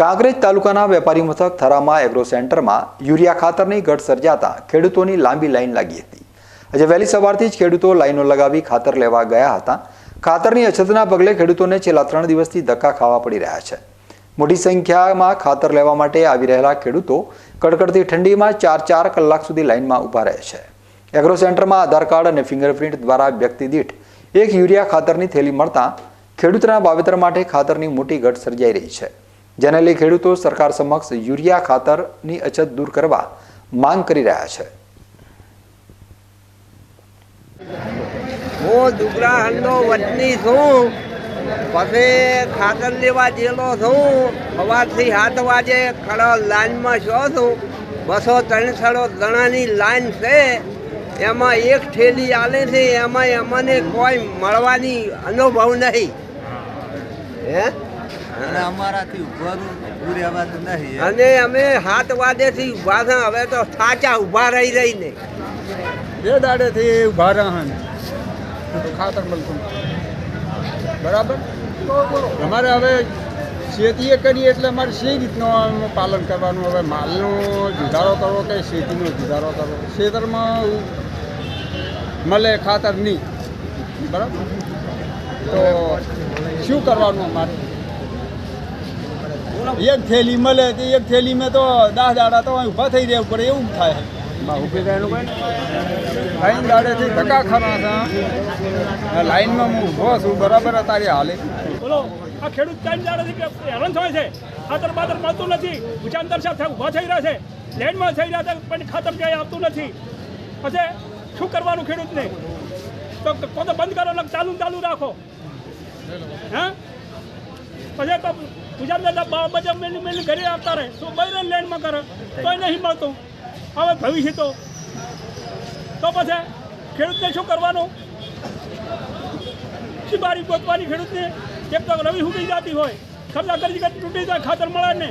કાંકરેજ તાલુકાના વેપારી મથક થરામાં એગ્રો સેન્ટરમાં યુરિયા ખાતરની ઘટ સર્જાતા ખેડૂતોની લાંબી લાઈન લાગી હતી. આજે વહેલી સવારથી જ ખેડૂતો લાઈનો લગાવી ખાતર લેવા ગયા હતા. ખાતરની અછતના પગલે ખેડૂતોને છેલ્લા ત્રણ દિવસથી ધક્કા ખાવા પડી રહ્યા છે. મોટી સંખ્યામાં ખાતર લેવા માટે આવી રહેલા ખેડૂતો કડકડતી ઠંડીમાં ચાર ચાર કલાક સુધી લાઇનમાં ઊભા રહે છે. એગ્રો સેન્ટરમાં આધાર કાર્ડ અને ફિંગરપ્રિન્ટ દ્વારા વ્યક્તિ દીઠ એક યુરિયા ખાતરની થેલી મળતા ખેડૂતના વાવેતર માટે ખાતરની મોટી ઘટ સર્જાઈ રહી છે. જેને લઈ ખેડૂતો સરકાર સમક્ષ યુરિયા ખાતરની અછત દૂર કરવા માંગ કરી રહ્યા છે. હું દુગરાહંડો વતની છું. પછી ખાતર લેવા જેલો છું. સવારથી સાત વાગે ખડો લાઈનમાં છો છું. બસો ત્રણસો જણાની લાઈન છે. એમાં એક ઠેલી આલે છે. એમાં અમને કોઈ મળવાની અનુભવ નહીં. હે? અને અમારાથી ઉભવાનું ઊભું નહીં અને અમે સાત વાગ્યાથી ઊભા છે હવે તો સાચા ઊભા રહી રહીને. બે દાડેથી ઊભા રહન તો ખાતર મળતું બરાબર? અમારે હવે શેતીએ કરીએ એટલે અમારે શી રીતનું પાલન કરવાનું? હવે માલનો જુધારો કરવો કે શેતીનો જુધારો કરવો? ખેતરમાં મળે ખાતર નહીં. બરાબર? તો શું કરવાનું અમારે? એક થેલી મળે તો એક થેલી મેં તો દસ દાડા તો અહીં ઊભા થઈ રહેવું પડે એવું થાય. ઊભી રહેવાનું લાઈન દાડેથી ધક્કા ખરા છે લાઈનમાં હું ઊભો છું બરાબર અત્યારે હાલે. બોલો આ ખેડૂત છે કે હેરાન થાય છે? ખાતર બાતર મળતું નથી. ઉચાંતર સાથે ઊભા થઈ રહ્યા છે. લેન્ડમાં થઈ રહ્યા છે પણ ખાતર ક્યાંય આવતું નથી. પછી શું કરવાનું ખેડૂતને? તો પોતે બંધ કરો ચાલુ ચાલુ રાખો. હે? પછી તો ઉચાંતર બાર બજે મેલી મેલી ઘરે આવતા રહે. તો બૈરન લેન્ડમાં કરે. તોય નહીં મળતું. હવે ભવિષ્ય તો. તો પછી ખેડૂતને શું કરવાનું? શિબારી ગોતવાની ખેડૂતને. એક તો રવિ ઉગી જતી હોય. ખબર કરી તૂટી જાય, ખાતર મળે ને